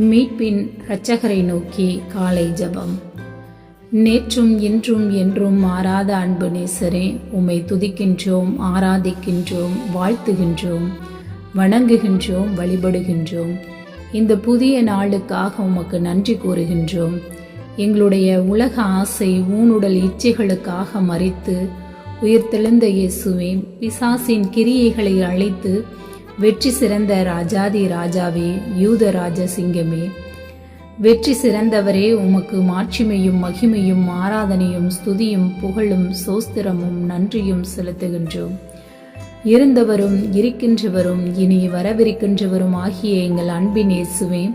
மீட்பின் இரட்சகரை நோக்கி காலை ஜெபம். நேற்றும் இன்றும் என்றும் மாறாத அன்பு நேசரே உம்மை துதிக்கின்றோம் ஆராதிக்கின்றோம் வாழ்த்துகின்றோம் வணங்குகின்றோம் வழிபடுகின்றோம். இந்த புதிய நாளுக்காக உமக்கு நன்றி கூறுகின்றோம். எங்களுடைய உலக ஆசை ஊனுடல் இச்சைகளுக்காக மறித்து உயிர்த்தெழுந்த இயேசுவே பிசாசின் கிரியைகளை அழைத்து வெற்றி சிறந்த ராஜாதி ராஜாவே யூத ராஜசிங்கமே வெற்றி சிறந்தவரே உமக்கு மாட்சிமையும் மகிமையும் ஆராதனையும் ஸ்துதியும் புகழும் சோஸ்திரமும் நன்றியும் செலுத்துகின்றோம். இருந்தவரும் இருக்கின்றவரும் இனி வரவிருக்கின்றவரும் ஆகிய எங்கள் அன்பின் இயேசுவே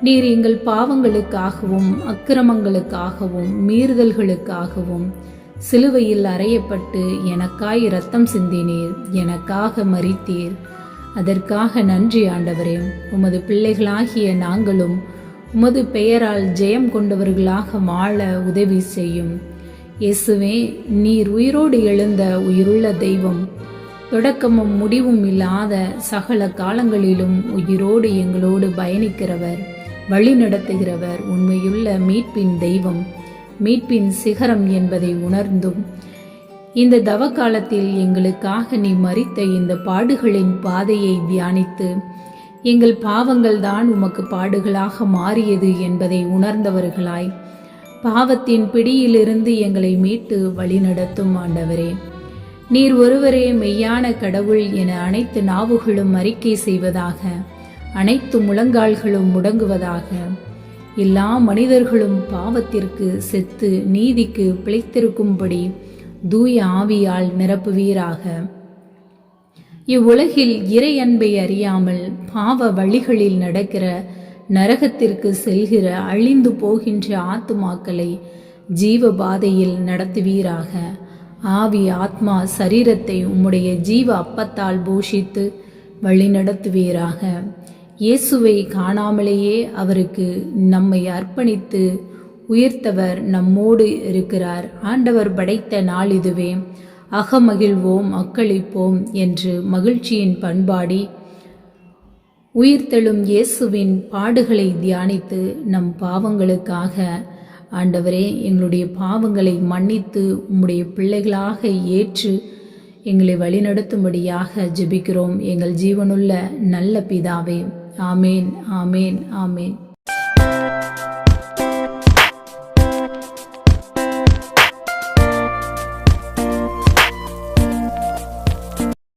நீர் எங்கள் பாவங்களுக்காகவும் அக்கிரமங்களுக்காகவும் மீறுதல்களுக்காகவும் சிலுவையில் அறையப்பட்டு எனக்காய் இரத்தம் சிந்தினீர் எனக்காக மறித்தீர் அதற்காக நன்றி ஆண்டவரே. உமது பிள்ளைகளாகிய நாங்களும் உமது பெயரால் ஜெயம் கொண்டவர்களாக வாழ உதவி செய்யும். இயேசுவே நீர் உயிரோடு எழுந்த உயிருள்ள தெய்வம். தொடக்கமும் முடிவும் இல்லாத சகல காலங்களிலும் உயிரோடு எங்களோடு பயணிக்கிறவர் வழி நடத்துகிறவர் உண்மையுள்ள மீட்பின் தெய்வம். மீட்பின் சிகரம் என்பதை உணர்ந்தும் இந்த தவ காலத்தில் எங்களுக்காக நீ மறித்த இந்த பாடுகளின் பாதையை தியானித்து எங்கள் பாவங்கள் தான் உமக்கு பாடுகளாக மாறியது என்பதை உணர்ந்தவர்களாய் பாவத்தின் பிடியிலிருந்து எங்களை மீட்டு வழிநடத்தும் ஆண்டவரே. நீர் ஒருவரே மெய்யான கடவுள் என அனைத்து நாவுகளும் அறிக்கை செய்வதாக அனைத்து முழங்கால்களும் முடங்குவதாக எல்லா மனிதர்களும் பாவத்திற்கு செத்து நீதிக்கு பிழைத்திருக்கும்படி தூய ஆவியால் நிரப்புவீராக. இவ்வுலகில் இறை அன்பை அறியாமல் பாவ வழிகளில் நடக்கிற நரகத்திற்கு செல்கிற அழிந்து போகின்ற ஆத்துமாக்களை ஜீவ பாதையில் நடத்துவீராக. ஆவி ஆத்மா சரீரத்தை உம்முடைய ஜீவ அப்பத்தால் போஷித்து வழிநடத்துவீராக. இயேசுவை காணாமலேயே அவருக்கு நம்மை அர்ப்பணித்து உயிர்த்தவர் நம்மோடு இருக்கிறார். ஆண்டவர் படைத்த நாள் இதுவே. அகமகிழ்வோம் அக்களிப்போம் என்று மகிழ்ச்சியின் பண்பாடி உயிர்த்தெழும் இயேசுவின் பாடுகளை தியானித்து நம் பாவங்களுக்காக ஆண்டவரே எங்களுடைய பாவங்களை மன்னித்து உம்முடைய பிள்ளைகளாக ஏற்று எங்களை வழிநடத்தும்படியாக ஜெபிக்கிறோம். எங்கள் ஜீவனுள்ள நல்ல பிதாவே. ஆமேன் ஆமேன் ஆமேன்.